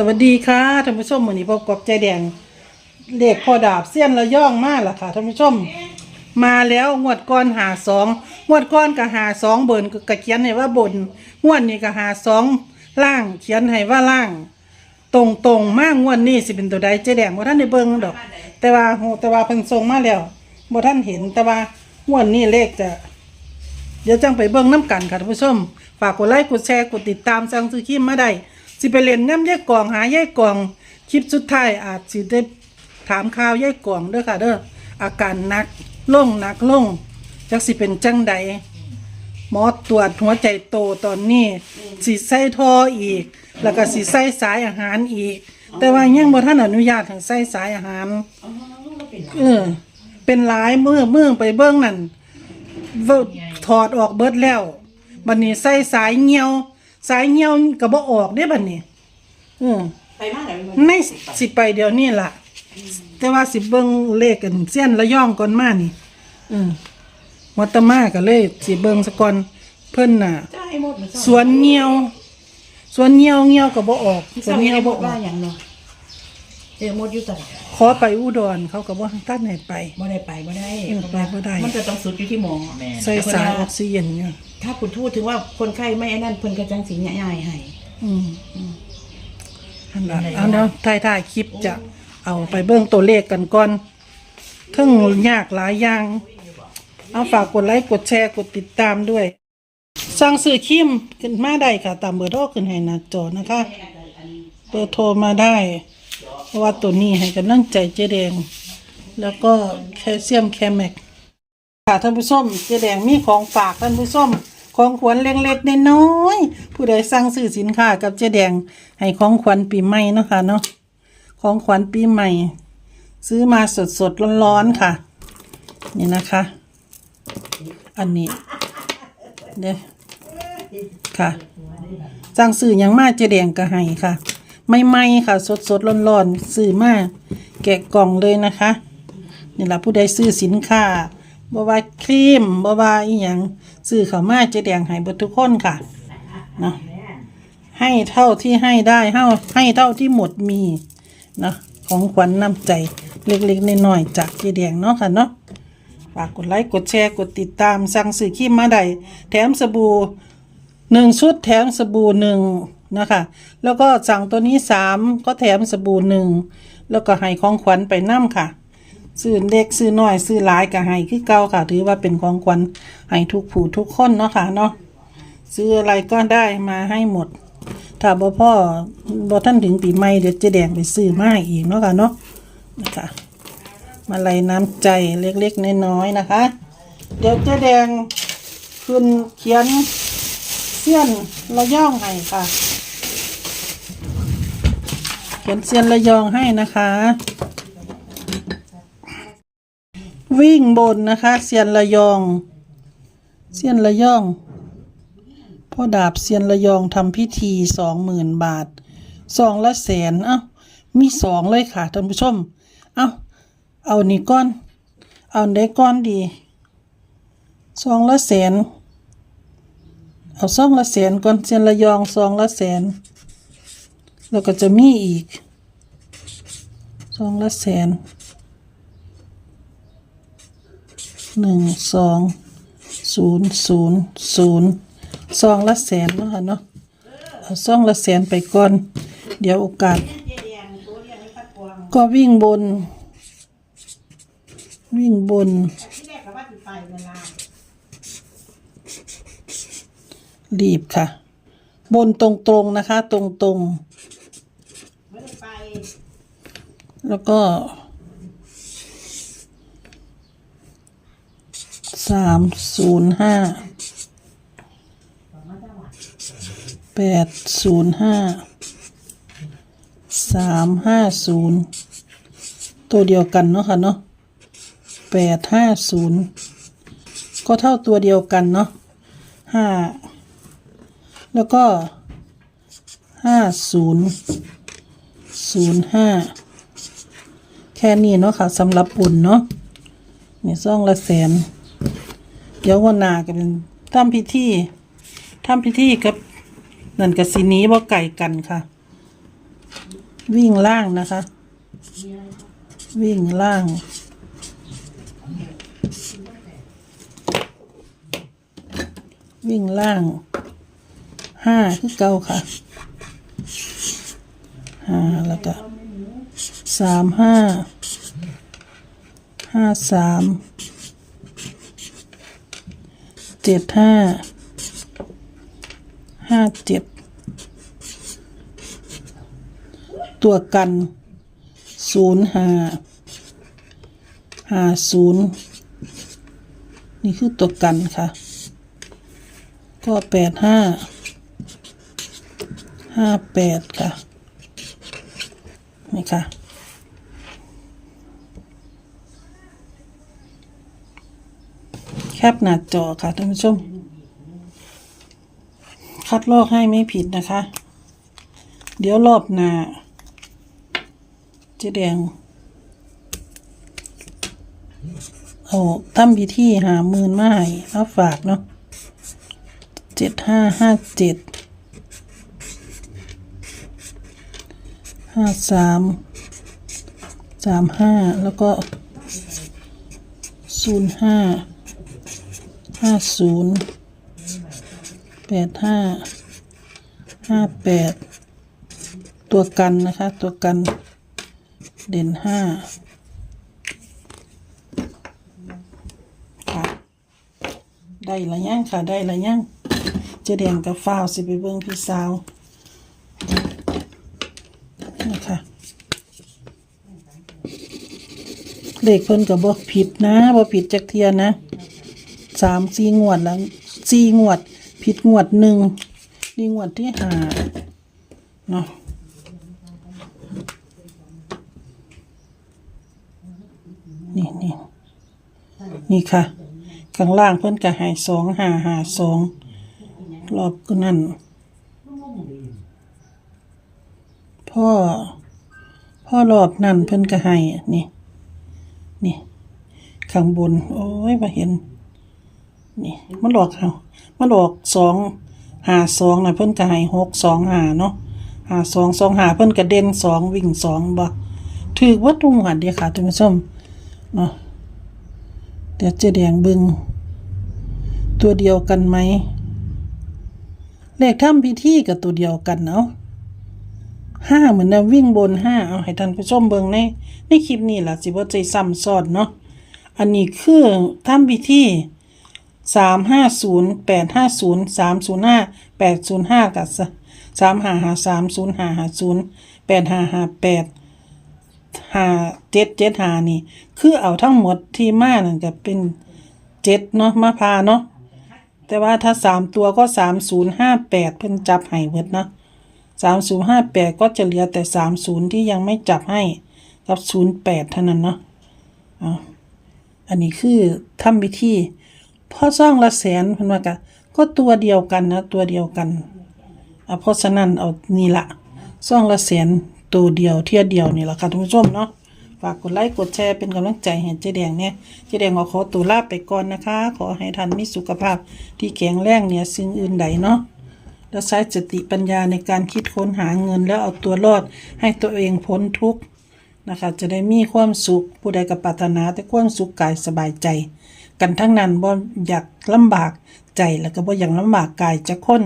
สวัสดีค่ะท่านผู้ชมวันนี้พบกับใจแดงเลขพ่อดาบเสี้ยนระย่องมากล่ะค่ะท่านผู้ชม มาแล้วงวดก้อนหาสองงวดก้อนกับหาสองเบิร์นก็เขียนให้ว่าบนงวดนี้ก็หาสองล่างเขียนให้ว่าล่าง ตรงตรงๆมากงวดนี้สิเป็นตัวใดใจแดงบ่ท่านได้เบิ่งดอก แต่ว่าโหแต่ว่าเพิ่นส่งมาแล้วบ่ท่านเห็นแต่ว่างวดนี้เลขจะเดี๋ยวจังไปเบิ่งน้ำกันค่ะท่านผู้ชม ฝากกดไลค์กดแชร์กดติดตามสังซื้อคลิปมาได้ สิไปเล่นน้ำแยกกล่องหาแยกกล่องคลิปสุดท้ายอาจสิได้ถามข่าวแยกกล่องเด้อค่ะเด้ออาการหนักลงหนักลงจักสิเป็นจังใดหมอตรวจหัวใจโตตอนนี้สิใส่ท่ออีก แล้วก็สิใส่สายอาหารอีก แต่ว่ายังบ่ท่านอนุญาตให้ใส่สายอาหารเออเป็นหลายมือมือไปเบิ่งนั่นถอดออกเบิดแล้วบัดนี้ใส่สายเงี้ยว สายเงียวก็บ่ออกเด้บัดนี้เออไปมากเลยในสิไปเดี๋ยวนี้ล่ะ แต่ว่าสิเบิ่งเลขกันเส้นระย่องก่อนมานี่เออวัตมาก็เลยสิเบิ่งซะก่อนเพิ่นน่ะจะให้หมดสวนเงียว สวนเงียวเงียวก็บ่ออกสจะวนมีเงียวให้หมบ่ดออว่ากอย่างเนาะ เจอหมดอยู่ตลาดขอไปอุดรเขาก็บ่ให้ตัดให้ไป บ่ได้ไปบ่ได้เออไปบ่ได้ มันจะต้องสุดอยู่ที่หมอใส่สายออกซิเจนเนี่ยถ้าคุณทูดถึงว่าคนไข้ไม่ไอ้นั่นเพิ่นก็จังสิง่ายๆให้อืมอันละเอาเนาะถ่ายถ่ายๆคลิปจะเอาไปเบิ่งตัวเลขกันก่อนเทั้งยากหลายอย่าง เอาฝากกดไลค์กดแชร์กดติดตามด้วย สั่งซื้อครีมขึ้นมาได้ค่ะ ตามเบอร์โทรขึ้นให้หน้าจอนะคะ เบอร์โทรมาได้ เพราะว่าตัวนี้ให้กำลังใจเจ๊แดง แล้วก็แคลเซียมแคมแมกค่ะท่านผู้ชมเจ๊แดงมีของฝากท่านผู้ชมของขวัญเล็กๆน้อยๆผู้ใดสั่งซื้อสินค้ากับเจ๊แดง ให้ของขวัญปีใหม่เนาะค่ะเนาะของขวัญปีใหม่ ซื้อมาสดๆร้อนๆค่ะ นี่นะคะ อันนี้เด้อค่ะสั่งซื้อหยังมาเจ๊แดงก็ให้ค่ะ ไม่ไหม่ๆค่ะ สดๆร้อนๆซื้อมาแกะกล่องเลยนะคะนี่แหละผู้ใดซื้อสินค้าบ่ว่าครีมบ่ว่าอีหยังซื้อเข้ามาจะแดงให้บทุกคนค่ะเนาะให้เท่าที่ให้ได้เฮาให้เท่าที่หมดมีเนาะของขวัญน้ำใจเล็กๆน้อยๆจากเจแดงเนาะค่ะเนาะฝากกดไลค์กดแชร์กดติดตามสั่งซื้อครีมมาได้แถมสบู่หนึ่งชุดแถมสบู่หนึ่ง นะคะ แล้วก็สั่งตัวนี้สามก็แถมสบู่หนึ่งแล้วก็ให้ของขวัญไปน้ำค่ะซื้อเล็กซื้อน้อยซื้อหลายก็ให้คือเก่าค่ะ ถือว่าเป็นของขวัญให้ทุกผู้ทุกคนเนาะค่ะเนาะซื้ออะไรก็ได้มาให้หมด ถ้าบ่พ่อบ่ท่านถึงปีใหม่เดี๋ยวเจะแดงไปซื้อมาให้อีกเนาะค่ะเนาะนะคะมาลัยน้ำใจเล็กๆน้อยๆนะคะ เดี๋ยวเจะแดงขึ้นเขียนเสี้ยนระย่องให้ค่ะ ขียนเสี้ยนระยองให้นะคะ วิ่งบนนะคะเซียนระยองเซียนระยองพ่อดาบเซียนระยองทำพิธีสองหมื่นบาทสองละแสนเอ้ามีสองเลยค่ะท่านผู้ชม เอ้าเอานี่ก้อน เอาได้ก้อนดีสองละแสนเอาสองละแสนก่อนเซียนระยองสองละแสน แล้วก็จะมีอีกสองละแสนหนึ่งสองศูนย์ศูนย์ศูนย์ซองละแสนเนาะค่ะเนาะเอาซองละแสนไปก่อน เดี๋ยวโอกาส ก็วิ่งบน วิ่งบน รีบค่ะ บนตรงๆนะคะ ตรงๆ แล้วก็สามศูนย์ห้าแปดศูนย์ห้าสามห้าศูนย์ตัวเดียวกันเนาะค่ะเนาะแปดห้าศูนย์ก็เท่าตัวเดียวกันเนาะห้า แล้วก็ห้าศูนย์ศูนย์ห้าแค่นี้เนาะค่ะสำหรับอุ่นเนาะนี่ซ่องละแสน เดี๋ยววันหนาก็เป็นทำพิธีทำพิธีกับนั่นกับสีนี้บ่ไก่กันค่ะ วิ่งล่างนะคะ วิ่งล่างวิ่งล่าง ห้าคือเก้าค่ะห้าแล้วก็สามห้าห้าสามเจ็ดห้าห้าเจ็ดตัวกันศูนย์ห้าห้าศูนย์นี่คือตัวกันค่ะ ก็แปดห้า ห้าแปดค่ะ นี่ค่ะ แคปหน้าจอค่ะท่านผู้ชม คัดลอกให้ไม่ผิดนะคะ เดี๋ยวรอบหน้าจ๊แดงเอาทำพิธีหาหมื่นมาให้มาฝากเนาะเจ็ดห้าห้าเจ็ด ห้าสามสามห้าแล้วก็ศูนย์ห้าห้าศูนย์แปดห้าห้าแปดตัวกันนะคะ ตัวกันเด่นห้าค่ะ ได้ละยังค่ะ ได้ละยังจะแดงกับฟ้าวสิไปเบิ่งพี่สาวนี่ค่ะ เลขเพิ่นก็บ่ผิดนะบ่ผิดจักเทียนะสามสี่งวดแล้วสี่งวด ผิดงวดหนึ่งนี่งวดที่ห้าเนาะนี่นี่นี่ค่ะข้างล่างเพิ่นก็ให้สองหาหาสองรอบก็นั่นพ่อพ่อรอบนั่นเพิ่นก็ให้นี่ นี่ ข้างบน โอ้ยมาเห็น นี่ มันหลอกเขามันหลอกสองหาสองนะเพิ่นก็ให้หกสองหาเนาะหาสองสองหาเพิ่นก็เด่นสองวิ่งสองบ่ถือว่าตุ้งหันเดียค่ะท่านผู้ชมเนาะเดี๋ยวเจะแดงบึง ตัวเดียวกันไหมเลขทำพิธีกับตัวเดียวกันเนาะ ห้าเหมือนนะวิ่งบนห้าเอาให้ท่านผู้ชมเบิงในในคลิปนี้ล่ะสิว่าใจซ้ำซ้อนเนาะอันนี้คือทำพิธีสามห้าศูนย์แปดห้าศูนย์สามศูนย์ห้าแปดศูนย์ห้ากับสามห้าห้าสามศูนย์ห้าห้าศูนย์แปดห้าห้าแปดห้าเจ็ดเจ็ดห้านี่ คือเอาทั้งหมดที่มานั่นก็เป็นเจ็ดเนาะมาพาเนาะแต่ว่าถ้าสามตัวก็สามศูนย์ห้าแปดเพิ่นจับให้เบิดเนาะ สามศูนย์ห้าแปดก็จะเหลือแต่สามศูนย์ที่ยังไม่จับให้กับศูนย์แปดเท่านั้นเนาะเอาอันนี้คือทำวิธีพ่อซ่องละแสนพิ่นว่ากะก็ตัวเดียวกันนะตัวเดียวกันอะเพราะฉะนั้นเอานี่ละซ่องละแสนตัวเดียวเทียเดียวนี่แหละค่ะท่านผู้ชมเนาะฝากกดไลค์กดแชร์เป็นกำลังใจให้เจ๊แดงเนี่ยเจ๊แดงขอขอตัวลาไปก่อนนะคะ ขอให้ท่านมีสุขภาพที่แข็งแรงเนี่ยสิ่งอื่นใดเนาะ แล้วใช้สติปัญญาในการคิดค้นหาเงิน แล้วเอาตัวรอดให้ตัวเองพ้นทุกข์นะคะจะได้มีความสุขผู้ใดกับปรารถนาแต่ความสุขกายสบายใจ กันทั้งนั้นบ่อยากลำบากใจแล้วก็บ่อยากลำบากกายจะคน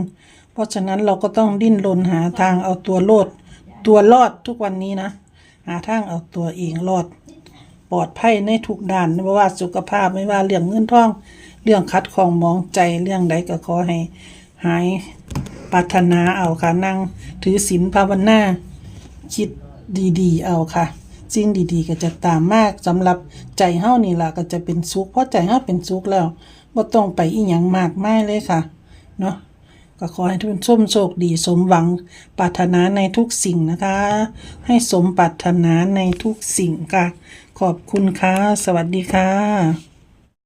เพราะฉะนั้นเราก็ต้องดิ้นรนหาทางเอาตัวรอดตัวรอดทุกวันนี้นะ หาทางเอาตัวเองรอด ปลอดภัยในทุกด้านไม่ว่าสุขภาพไม่ว่าเรื่องเงินทอง เรื่องคัดของมองใจเรื่องใดก็ขอให้หาย ปรารถนาเอาค่ะนั่งถือศีลภาวนาคิดดีๆ เอาค่ะสิ่งดีๆ ก็จะตามมากสำหรับใจเฮานี่ล่ะก็จะเป็นสุขเพราะใจเฮาเป็นสุขแล้วบ่ต้องไปอีหยังมากมายเลยค่ะเนาะก็ขอให้ทุกคนส้มโชคดีสมหวังปรารถนาในทุกสิ่งนะคะ ให้สมปรารถนาในทุกสิ่งค่ะ ขอบคุณค่ะ สวัสดีค่ะ